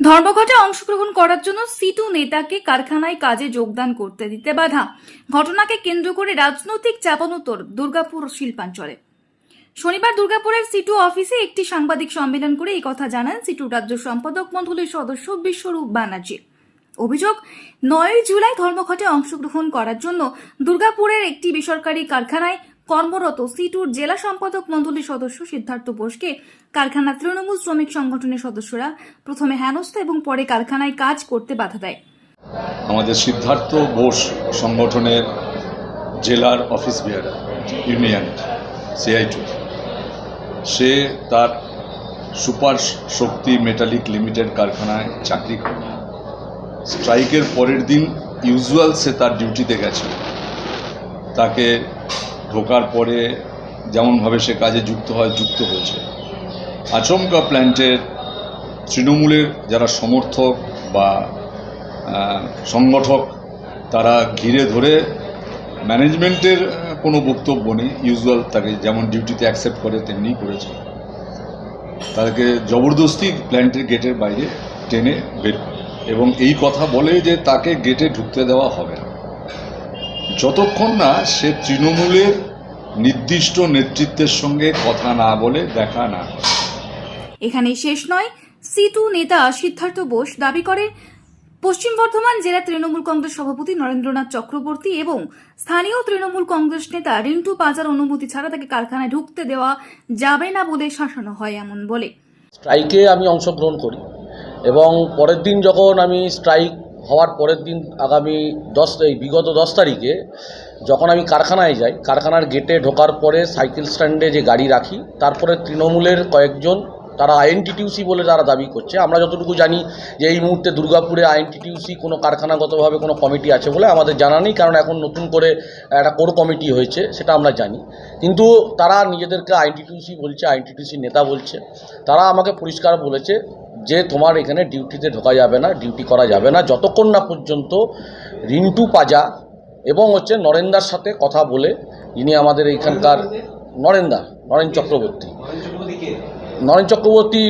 ধর্মঘটে অংশগ্রহণ করার জন্য সিটু নেতাকে কারখানায় কাজে যোগদান করতে দিতে বাধা। ঘটনাকে কেন্দ্র করে রাজনৈতিক চাপানোত্তর দুর্গাপুর শিল্পাঞ্চলে। শনিবার দুর্গাপুরের সিটু অফিসে একটি সাংবাদিক সম্মেলন করে এই কথা জানান সিটু রাজ্য সম্পাদক মণ্ডলীর সদস্য বিশ্বরূপ ব্যানার্জি অভিযোগ নয় জুলাই ধর্মঘটে অংশগ্রহণ করার জন্য দুর্গাপুরের একটি বেসরকারি কারখানায় কর্মরত সিটুর জেলা সম্পাদক মণ্ডলীর সদস্য সিদ্ধার্থ বোসকে কারখানা তৃণমূল শ্রমিক সংগঠনের সদস্যরা প্রথমে হেনস্থা এবং পরে কারখানায় কাজ করতে বাধা দেয়। আমাদের সিদ্ধার্থ বোস সংগঠনের জেলার অফিস বিহারা ইউনিয়ন সিআইটু সে তার সুপার শক্তি মেটালিক লিমিটেড কারখানায় চাকরি করে। স্ট্রাইকের পরের দিন ইউজুয়াল সে তার ডিউটিতে গেছে। তাকে ঢোকার পরে যেমনভাবে সে কাজে যুক্ত হয়, যুক্ত হয়েছে। আচমকা প্ল্যান্টের তৃণমূলের যারা সমর্থক বা সংগঠক, তারা ঘিরে ধরে ম্যানেজমেন্টের কোনো বক্তব্য নেই। ইউজুয়াল তাকে যেমন ডিউটিতে অ্যাকসেপ্ট করে, তেমনিই করেছে। তাদেরকে জবরদস্তি প্ল্যান্টের গেটের বাইরে টেনে বের করে। এবং এই কথা বলে যে তাকে গেটে ঢুকতে দেওয়া হবে না। যতক্ষণ না সে তৃণমূলের নির্দিষ্ট নেতৃত্বের সঙ্গে কথা না বলে দেখা না করে। এখানেই শেষ নয় সিটু নেতা সিদ্ধার্থ বোস দাবি করে পশ্চিম বর্ধমান জেলা তৃণমূল কংগ্রেস সভাপতি নরেন্দ্রনাথ চক্রবর্তী এবং স্থানীয় তৃণমূল কংগ্রেস নেতা রিন্টু পাজার অনুমতি ছাড়া তাকে কারখানায় ঢুকতে দেওয়া যাবে না বলে শাসানো হয় এমন বলে স্ট্রাইকে আমি অংশগ্রহণ করি এবং পরের দিন যখন আমি স্ট্রাইক হওয়ার পরের দিন আগামী দশ, এই বিগত দশ তারিখে যখন আমি কারখানায় যাই, কারখানার গেটে ঢোকার পরে সাইকেল স্ট্যান্ডে যে গাড়ি রাখি, তারপরে তৃণমূলের কয়েকজন, তারা আইএনটিটিউসি বলে তারা দাবি করছে। আমরা যতটুকু জানি যে এই মুহূর্তে দুর্গাপুরে আইএনটিটিউসি কোনো কারখানাগতভাবে কোনো কমিটি আছে বলে আমাদের জানা নেই, কারণ এখন নতুন করে একটা কোর কমিটি হয়েছে, সেটা আমরা জানি। কিন্তু তারা নিজেদেরকে আইএনটিটিউসি বলছে আইএনটিটিউসি নেতা বলছে। তারা আমাকে পরিষ্কার বলেছে যে তোমার এখানে ডিউটিতে ঢোকা যাবে না ডিউটি করা যাবে না। যতক্ষণ না পর্যন্ত রিন্টু পাজা এবং হচ্ছে নরেন্দার সাথে কথা বলে যিনি আমাদের এইখানকার নরেন্দা নরেন চক্রবর্তী। নরেন চক্রবর্তী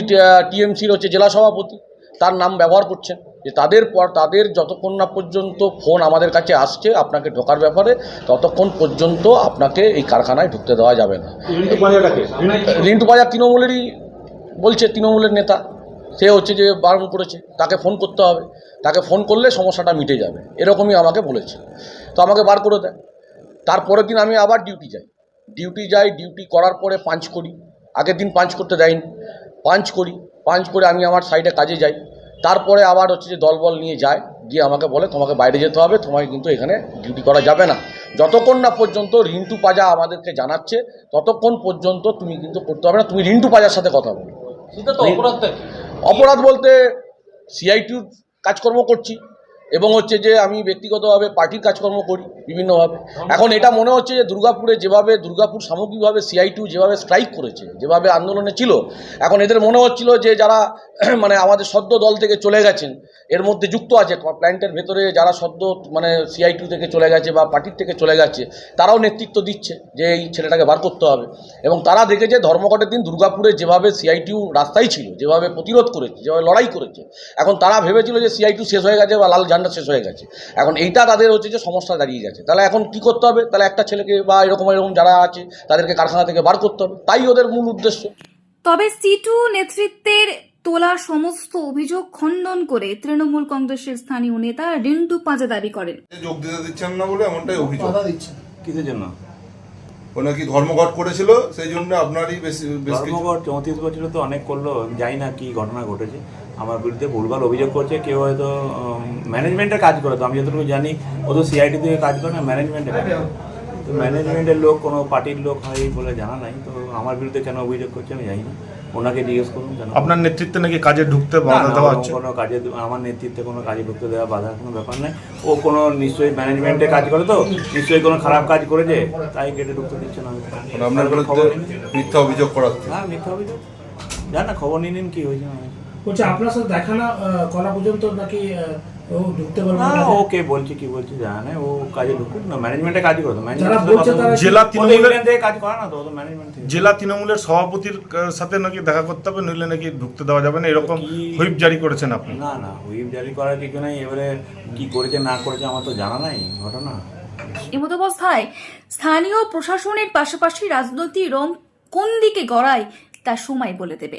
টিএমসির হচ্ছে জেলা সভাপতি তার নাম ব্যবহার করছেন। যে তাদের পর তাদের যতক্ষণ না পর্যন্ত ফোন আমাদের কাছে আসছে আপনাকে ঢোকার ব্যাপারে ততক্ষণ পর্যন্ত আপনাকে এই কারখানায় ঢুকতে দেওয়া যাবে না। রিন্টু বাজার তৃণমূলেরই বলছে তৃণমূলের নেতা। সে হচ্ছে যে বারণ করেছে তাকে ফোন করতে হবে। তাকে ফোন করলে সমস্যাটা মিটে যাবে। এরকমই আমাকে বলেছে। তো আমাকে বার করে দেয়। তারপরের দিন আমি আবার ডিউটি যাই। ডিউটি যাই ডিউটি করার পরে পাঞ্চ করি। আগের দিন পাঞ্চ করতে দেয়নি। পাঞ্চ করি। পাঞ্চ করে আমি আমার সাইডে কাজে যাই। তারপরে আবার হচ্ছে যে দলবল নিয়ে যায়। গিয়ে আমাকে বলে তোমাকে বাইরে যেতে হবে। তোমাকে কিন্তু এখানে ডিউটি করা যাবে না। যতক্ষণ না পর্যন্ত রিন্টু পাজা আমাদেরকে জানাচ্ছে ততক্ষণ পর্যন্ত তুমি কিন্তু করতে হবে না। তুমি রিন্টু পাজার সাথে কথা বলো। অপরাধ বলতে সিআইটির কাজকর্ম করছি। এবং হচ্ছে যে আমি ব্যক্তিগতভাবে পার্টির কাজকর্ম করি বিভিন্নভাবে। এখন এটা মনে হচ্ছে যে দুর্গাপুরে যেভাবে দুর্গাপুর সামগ্রিকভাবে সিআইটিউ যেভাবে স্ট্রাইক করেছে যেভাবে আন্দোলনে ছিল এখন এদের মনে হচ্ছিল যে যারা মানে আমাদের সদ্য দল থেকে চলে গেছেন এর মধ্যে যুক্ত আছে প্ল্যান্টের ভেতরে যারা সদ্য মানে সিআইটিউ থেকে চলে গেছে বা পার্টির থেকে চলে গেছে তারাও নেতৃত্ব দিচ্ছে যে এই ছেলেটাকে বার করতে হবে। এবং তারা দেখেছে ধর্মঘটের দিন দুর্গাপুরে যেভাবে সিআইটিউ রাস্তায় ছিল যেভাবে প্রতিরোধ করেছে যেভাবে লড়াই করেছে এখন তারা ভেবেছিল যে সিআইটিউ শেষ হয়ে গেছে বা লাল ঝান্ডা শেষ হয়ে গেছে। এখন এইটা তাদের হচ্ছে যে সমস্যা দাঁড়িয়ে গেছে। তাহলে এখন কি করতে হবে? তাহলে একটা ছেলেকে বা এরকম এরকম যারা আছে তাদেরকে কারখানা থেকে বার করতে হবে। তাই ওদের মূল উদ্দেশ্য। তবে সিটু নেতৃত্বের তোলা সমস্ত অভিযোগ খণ্ডন করে তৃণমূল কংগ্রেসের স্থানীয় নেতা রিন্টু পাজা দাবি করেন। যোগ দিতে দিচ্ছেন না বলে এমনটাই অভিযোগ। কিসের জন্য? ও নাকি ধর্মঘট করেছিল সেই জন্য আপনারই বেশি ধর্মঘট চৌত্রিশ বছরে তো অনেক করল জানি না কি ঘটনা ঘটেছে। আমার বিরুদ্ধে ভুলভাল অভিযোগ করছে কেউ হয়তো ম্যানেজমেন্টের কাজ করে তো আমি যতটুকু জানি ও তো সিআইটি থেকে কাজ করে না ম্যানেজমেন্টে কাজ করে। তো ম্যানেজমেন্টের লোক কোনো পার্টির লোক হয় বলে জানা নাই তো আমার বিরুদ্ধে কেন অভিযোগ করছে আমি জানি না। ওনাকে জিজ্ঞেস করুন কেন। আপনার নেতৃত্বে নাকি কাজে ঢুকতে বাধা না, দেওয়া হচ্ছে কোনো কাজে আমার নেতৃত্বে কোনো কাজে ঢুকতে দেওয়া বাধার কোনো ব্যাপার নাই। ও কোনো নিশ্চয়ই ম্যানেজমেন্টে কাজ করে তো নিশ্চয়ই কোনো খারাপ কাজ করেছে তাই গেটে ঢুকতে দিচ্ছে না। আপনার খবর মিথ্যা অভিযোগ করা হ্যাঁ মিথ্যা অভিযোগ? জান না খবর নিয়ে নিন কি হয়েছে না হয়েছে। বলছে আপনার সাথে দেখা না করা পর্যন্ত নাকি ও ঢুকতে পারবে না? না ওকে বলছে কি বলছে জানা নেই ও কাজে ঢুকুক না ম্যানেজমেন্টে কাজ করতো যারা বলছে তারা কি- জেলা তৃণমূলের কাজ করে না তো? ম্যানেজমেন্ট জেলা তৃণমূলের সভাপতির সাথে নাকি দেখা করতে হবে নইলে নাকি ঢুকতে দেওয়া যাবে না এরকম হুইপ জারি করেছেন আপনি। না না হুইপ জারি করার কিছু নাই এবারে কি করেছে না করেছে আমার তো জানা নাই ঘটনা। এমত অবস্থায় স্থানীয় প্রশাসনের পাশাপাশি রাজনৈতিক রং কোন দিকে গড়ায় তা সময় বলে দেবে।